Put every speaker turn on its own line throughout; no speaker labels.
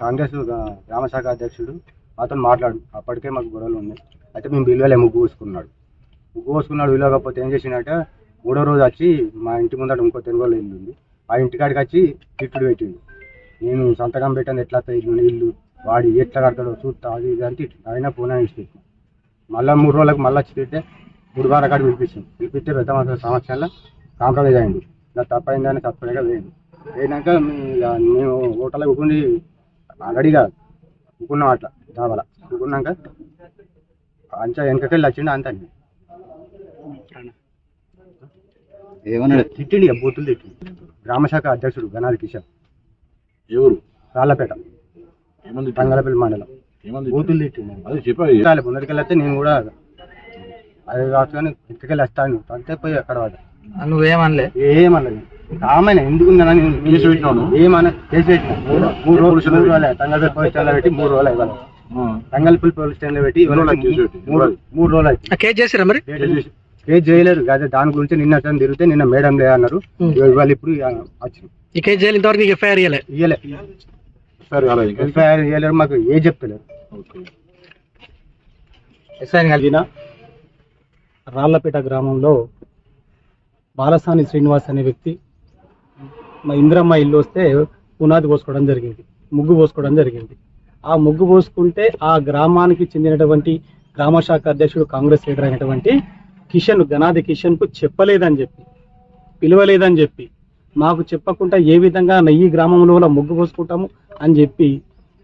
కాంగ్రెస్ గ్రామశాఖ అధ్యక్షుడు. అతను మాట్లాడు అప్పటికే మాకు గొడవలు ఉన్నాయి. అయితే మేము విలువలే ముగ్గు పోసుకున్నాడు ముగ్గు పోసుకున్నాడు విలువకపోతే ఏం చేసిండట మూడో రోజు వచ్చి మా ఇంటి ముందట ఇంకో తెలుగులో ఇల్లు ఉంది. ఆ ఇంటికాడికి వచ్చి తిట్టుడు పెట్టిండు. నేను సంతకం పెట్టాను ఎట్లా ఇల్లు ఇల్లు వాడి ఎట్లా కడతాడో చూస్తా అది ఇది అంటే అయినా పూనా ఇచ్చి మళ్ళీ మూడు రోజులకు మళ్ళీ వచ్చి తిట్టే గురువారం కాడ పిలిపించింది పిలిపిస్తే పెద్ద మాత్రం సంవత్సరంలో కాంప్రమైజ్ అయింది నా తప్పైందని తప్పలేక వేయండి. ఇక మేము హోటల్ కూర్చుని రెడీగా కూకున్నాం అట్లా దాబల కూకున్నాక అంచా వెనకకెళ్ళి వచ్చిండు అంత.
ఏమన్నాడు?
తిట్టిండి ఇక బూతులు తిట్టిండు. గ్రామశాఖ అధ్యక్షుడు గనాది కిషన్.
ఎవరు?
రాళ్ళపేట.
ఏమంది
తంగలపల్లి మండలం.
ఏమంది
బూతులు తిట్టిండు.
అదే చెప్పాలి.
చాలు ముందరికెళ్ళి వస్తే నేను కూడా అది కావచ్చు కానీ ఎక్కడికెళ్ళి వస్తాను. అంతే పోయి అక్కడ వాడు.
నువ్వేమనలే?
ఏమన్నది కామైన ఎందుకుందనా నేను
కేసు పెట్టినావు?
ఏమన్నా కేసు పెట్టిన. మూడు రోజులు మూడు రోజులే తంగల్పల్లి పోలీస్ స్టేషన్లో పెట్టి మూడు రోజులు ఇవ్వాలి తంగల్పల్లి పోలీస్
రోజులు కేసు పెట్టి?
మూడు మూడు రోజులు
కేసు చేసిరా మరి?
కేసు చేయలేరు అదే దాని గురించి నిన్న అతను తిరిగితే నిన్న మేడం లే అన్నారు. ఇవాళ ఇప్పుడు వచ్చి
ఈ కేసు చేయాలి ఇంతవరకు ఎఫ్ఐఆర్ ఇవ్వలే
ఎఫ్ఐఆర్ మాకు ఏ చెప్తలేరు
ఓకే.
కలిగిన రాళ్ళపేట గ్రామంలో బాలసాని శ్రీనివాస్ అనే వ్యక్తి మా ఇంద్రమ్మ ఇల్లు వస్తే పునాది పోసుకోవడం జరిగింది ముగ్గు పోసుకోవడం జరిగింది. ఆ ముగ్గు పోసుకుంటే ఆ గ్రామానికి చెందినటువంటి గ్రామ శాఖ అధ్యక్షుడు కాంగ్రెస్ లీడర్ అయినటువంటి కిషన్ గణాది కిషన్కు చెప్పలేదని చెప్పి పిలవలేదని చెప్పి మాకు చెప్పకుండా ఏ విధంగా నెయ్యి గ్రామంలో ముగ్గు పోసుకుంటాము అని చెప్పి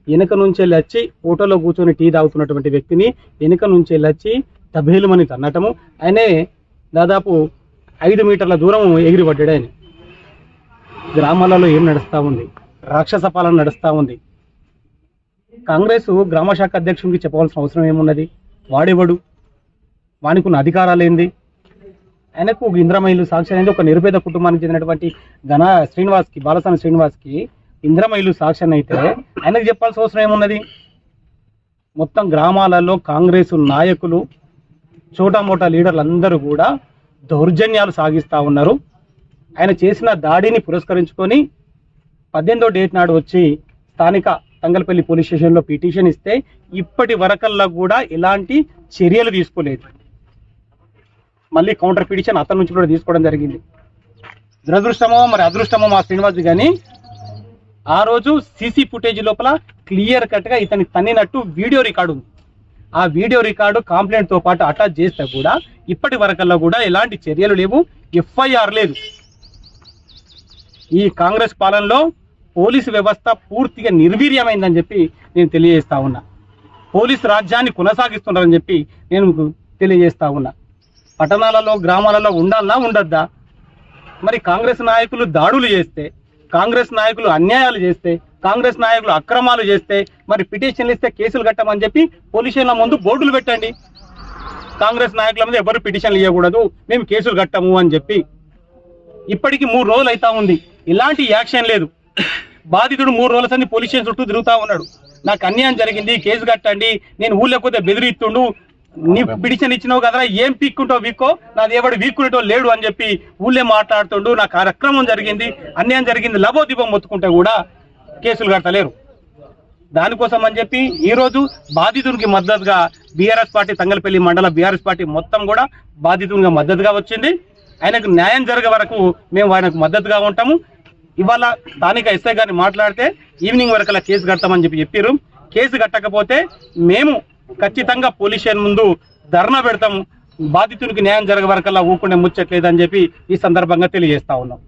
వెనుక నుంచి వెళ్ళి వచ్చి ఫోటోలో కూర్చొని టీ తాగుతున్నటువంటి వ్యక్తిని వెనుక నుంచి వెళ్ళి వచ్చి తబేలుమని తన్నటము. ఆయనే దాదాపు ఐదు మీటర్ల దూరం ఎగిరిపడ్డాడు ఆయన. గ్రామాలలో ఏం నడుస్తూ ఉంది? రాక్షస పాలన నడుస్తూ ఉంది. కాంగ్రెస్ గ్రామ శాఖ అధ్యక్షునికి చెప్పవలసిన అవసరం ఏమున్నది? వాడేవాడు? వానికి ఉన్న అధికారాలు ఏంది ఆయనకు ఒక ఇంద్రమైలు సాక్షి అనేది ఒక నిరుపేద కుటుంబానికి చెందినటువంటి ఘన శ్రీనివాస్కి బాలసాని శ్రీనివాస్కి ఇంద్రమైలు సాక్ష్యం అయితే ఆయనకు చెప్పాల్సిన అవసరం ఏమున్నది? మొత్తం గ్రామాలలో కాంగ్రెస్ నాయకులు చోటా మోటా లీడర్లు అందరూ కూడా దౌర్జన్యాలు సాగిస్తూ ఉన్నారు. ఆయన చేసిన దాడిని పురస్కరించుకొని పద్దెనిమిదో డేట్ నాడు వచ్చి స్థానిక తంగలపల్లి పోలీస్ స్టేషన్లో పిటిషన్ ఇస్తే ఇప్పటి వరకల్లా కూడా ఎలాంటి చర్యలు తీసుకోలేదు. మళ్ళీ కౌంటర్ పిటిషన్ అతని నుంచి కూడా తీసుకోవడం జరిగింది. దురదృష్టమో మరి అదృష్టమో మా శ్రీనివాస్ కానీ ఆ రోజు సీసీ ఫుటేజ్ లోపల క్లియర్ కట్గా ఇతని తన్నినట్టు వీడియో రికార్డు ఉంది. ఆ వీడియో రికార్డు కంప్లైంట్తో పాటు అటాచ్ చేస్తే కూడా ఇప్పటి వరకల్లా కూడా ఎలాంటి చర్యలు లేవు. ఎఫ్ఐఆర్ లేదు. ఈ కాంగ్రెస్ పాలనలో పోలీసు వ్యవస్థ పూర్తిగా నిర్వీర్యమైందని చెప్పి నేను తెలియజేస్తా ఉన్నా. పోలీసు రాజ్యాన్ని కొనసాగిస్తున్నారని చెప్పి నేను మీకు తెలియజేస్తా ఉన్నా. పట్టణాలలో గ్రామాలలో ఉండాలా ఉండద్దా? మరి కాంగ్రెస్ నాయకులు దాడులు చేస్తే కాంగ్రెస్ నాయకులు అన్యాయాలు చేస్తే కాంగ్రెస్ నాయకులు అక్రమాలు చేస్తే మరి పిటిషన్లు ఇస్తే కేసులు కట్టమని చెప్పి పోలీసుల ముందు బోర్డులు పెట్టండి. కాంగ్రెస్ నాయకుల మీద ఎవరు పిటిషన్లు ఇవ్వకూడదు మేము కేసులు కట్టము అని చెప్పి. ఇప్పటికి మూడు రోజులు అవుతా ఉంది. ఇలాంటి యాక్షన్ లేదు. బాధితుడు మూడు రోజుల సంది పోలీస్ స్టేషన్ చుట్టూ తిరుగుతా ఉన్నాడు. నాకు అన్యాయం జరిగింది కేసు కట్టండి నేను ఊళ్ళో పోతే బెదిరిస్తుండు నీ పిటిషన్ ఇచ్చినావు కదరా ఏం పీక్కుంటావు వీక్కో? నాది ఎవడు వీక్కునేటో లేడు అని చెప్పి ఊళ్ళే మాట్లాడుతుండు. నాకు కార్యక్రమం జరిగింది అన్యాయం జరిగింది లబోదీపం మొత్తుకుంటే కూడా కేసులు కట్టలేరు దానికోసం అని చెప్పి ఈ రోజు బాధితునికి మద్దతుగా బీఆర్ఎస్ పార్టీ తంగలపల్లి మండల బీఆర్ఎస్ పార్టీ మొత్తం కూడా బాధితునిగా మద్దతుగా వచ్చింది. ఆయనకు న్యాయం జరిగే వరకు మేము ఆయనకు మద్దతుగా ఉంటాము. ఇవాళ స్థానిక ఎస్ఐ గారిని మాట్లాడితే ఈవినింగ్ వరకు అలా కేసు కడతామని చెప్పి చెప్పారు కేసు కట్టకపోతే మేము ఖచ్చితంగా పోలీస్ స్టేషన్ ముందు ధర్నా పెడతాము. బాధితునికి న్యాయం జరగ వరకల్లా ఊకుండే ముచ్చట్లేదని చెప్పి ఈ సందర్భంగా తెలియజేస్తా ఉన్నాం.